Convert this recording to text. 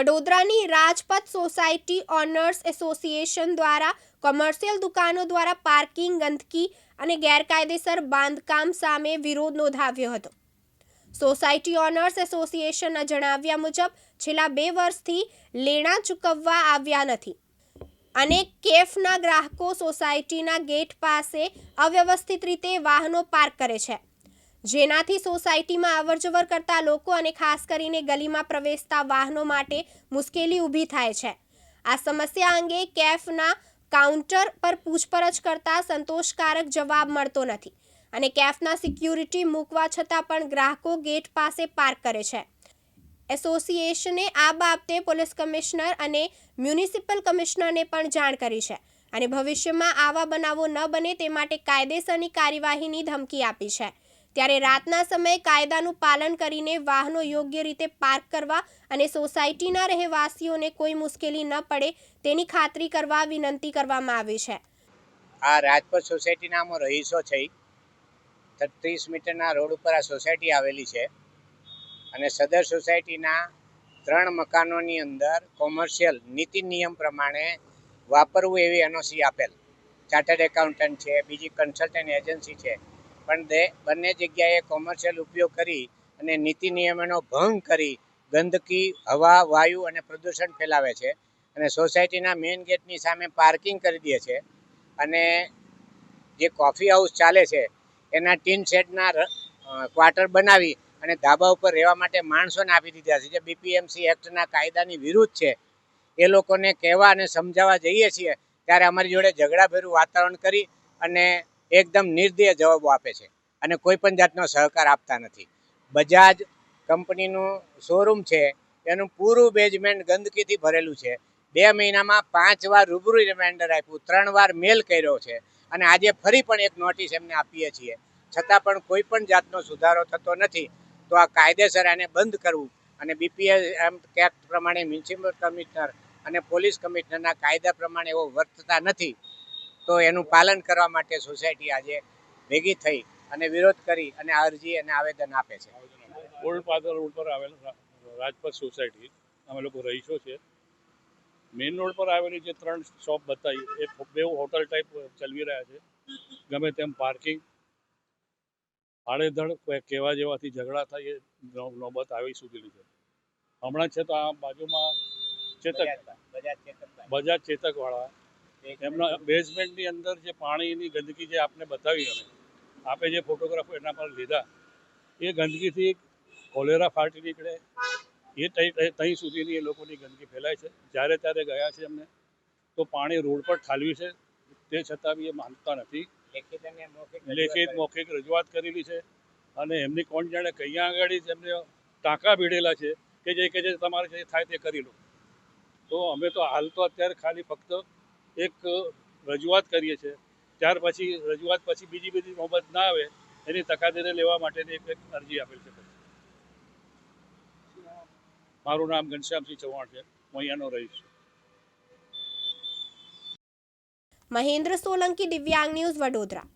વડોદરાની Rajpath society owners association દ્વારા commercial દુકાનો દ્વારા પાર્કિંગ, ગંદકી અને ગેરકાયદેસર બાંધકામ સામે વિરોધ નોંધાવ્યો હતો. સોસાયટી ઓનર્સ એસોસિએશનના જણાવ્યા મુજબ, છેલ્લા બે વર્ષથી લેણા ચૂકવવા આવ્યા નથી. અને કેફના ગ્રાહકો સોસાયટીના ગેટ પાસે અવ્યવસ્થિત રીતે વાહનો પાર્ક કરે છે. જેનાથી સોસાયટીમાં અવરજવર કરતા લોકો અને ખાસ કરીને ગલીમાં પ્રવેશતા વાહનો માટે મુશ્કેલી ઊભી થાય છે. આ સમસ્યા અંગે કેફના કાઉન્ટર પર પૂછપરછ કરતા સંતોષકારક જવાબ મળતો નથી અને કેફના સિક્યુરિટી મૂકવા છતાં પણ ગ્રાહકો ગેટ પાસે પાર્ક કરે છે. એસોસિએશને આ બાબતે પોલીસ કમિશનર અને મ્યુનિસિપલ કમિશનરને પણ જાણ કરી છે અને ભવિષ્યમાં આવા બનાવો ન બને તે માટે કાયદેસરની કાર્યવાહીની ધમકી આપી છે. ત્યારે રાતના સમયે કાયદાનું પાલન કરીને વાહનો યોગ્ય રીતે પાર્ક કરવા અને સોસાયટીના રહેવાસીઓને કોઈ મુશ્કેલી ન પડે તેની ખાતરી કરવા વિનંતી કરવામાં આવી છે. આ રાજપત સોસાયટીના આમાં રહીશો છે ત્રીસ મીટરના રોડ ઉપર આ સોસાયટી આવેલી છે. અને સદર સોસાયટીના ત્રણ મકાનોની અંદર કોમર્શિયલ નીતિ નિયમ પ્રમાણે વાપરવું એવી એનઓસી આપેલ. ચાર્ટર્ડ એકાઉન્ટન્ટ છે, બીજી કન્સલ્ટન્ટ એજન્સી છે. પણ બંને જગ્યાએ કોમર્શિયલ ઉપયોગ કરી અને નીતિ નિયમોનો ભંગ કરી ગંદકી, હવા, વાયુ અને પ્રદૂષણ ફેલાવે છે. અને સોસાયટીના મેઇન ગેટની સામે પાર્કિંગ કરી દે છે. અને જે કોફી હાઉસ ચાલે છે, એના ટીન શેડના ક્વાર્ટર બનાવી અને ધાબા ઉપર રહેવા માટે માણસોને આપી દીધા છે. જે બીપીએમસી એક્ટના કાયદાની વિરુદ્ધ છે. એ લોકોને કહેવા અને સમજાવવા જઈએ છીએ. ત્યારે અમારી જોડે ઝઘડાભેરું વાતાવરણ કરી અને એકદમ નિર્દય જવાબો આપે છે અને કોઈ પણ જાતનો સહકાર આપતા નથી. બજાજ કંપનીનું શોરૂમ છે, એનું પૂરું બેઝમેન્ટ ગંદકીથી ભરેલું છે. બે મહિનામાં પાંચ વાર રૂબરૂ રિમાઇન્ડર આપ્યું, ત્રણ વાર મેલ કર્યો છે અને આજે ફરી પણ એક નોટિસ એમને આપીએ છીએ. છતાં પણ કોઈ પણ જાતનો સુધારો થતો નથી, તો આ કાયદેસર આને બંધ કરવું અને બીપીએલ એક્ટ પ્રમાણે મ્યુનિસિપલ કમિશનર અને પોલીસ કમિશનરના કાયદા પ્રમાણે એવો વર્તતા નથી. તો એનું પાલન કરવા માટે સોસાયટી આજે ભેગી થઈ અને વિરોધ કરી અને અરજી અને આવેદન આપે છે. ઓલ્ડ પાદર રોડ પર આવેલ રાજપથ સોસાયટી અમે લોકો રહીશો છે. મેઇન રોડ પર આવેલી જે ત્રણ શોપ બતાવી એ બે હોટલ ટાઈપ ચલવી રહ્યા છે. ગમે તેમ પાર્કિંગ આડેધડ કોઈ કહેવા જેવાથી ઝઘડા થાય એ નોબત આવી સુધીની છે. હમણાં છે તો આ બાજુમાં ચેતક. બજાજ ચેતકવાળા એમના બેઝમેન્ટની અંદર જે પાણીની ગંદકી જે આપને બતાવી અમે આપે જે ફોટોગ્રાફો એના પર લીધા એ ગંદકીથી કોલેરા ફાટી નીકળે. એ ત્યાં સુધીની એ લોકોની ગંદકી ફેલાય છે. જ્યારે ત્યારે ગયા છે એમને તો પાણી રોડ પર ઠાલવી છે. તે છતાં બી એ માનતા નથી. લેખિત મૌખિક રજૂઆત કરેલી છે. અને એમની કોણ જાણે કયા આગળ જ એમને ટાંકા ભીડેલા છે કે જે કે જે તમારે જે થાય તે કરી લો. તો અમે તો હાલ તો અત્યારે ખાલી ફક્ત એક રજૂઆત કરીએ છીએ. ત્યાર પછી, રજૂઆત પછી બીજી બધી નોબત ના આવે, એની તકાદીને લેવા માટેની એક અરજી આપેલ છે. મારું નામ ઘનશ્યામસિંહ ચૌહાણ છે. હું રહીશ. મહેન્દ્ર સોલંકી, દિવ્યાંગ ન્યૂઝ વડોદરા.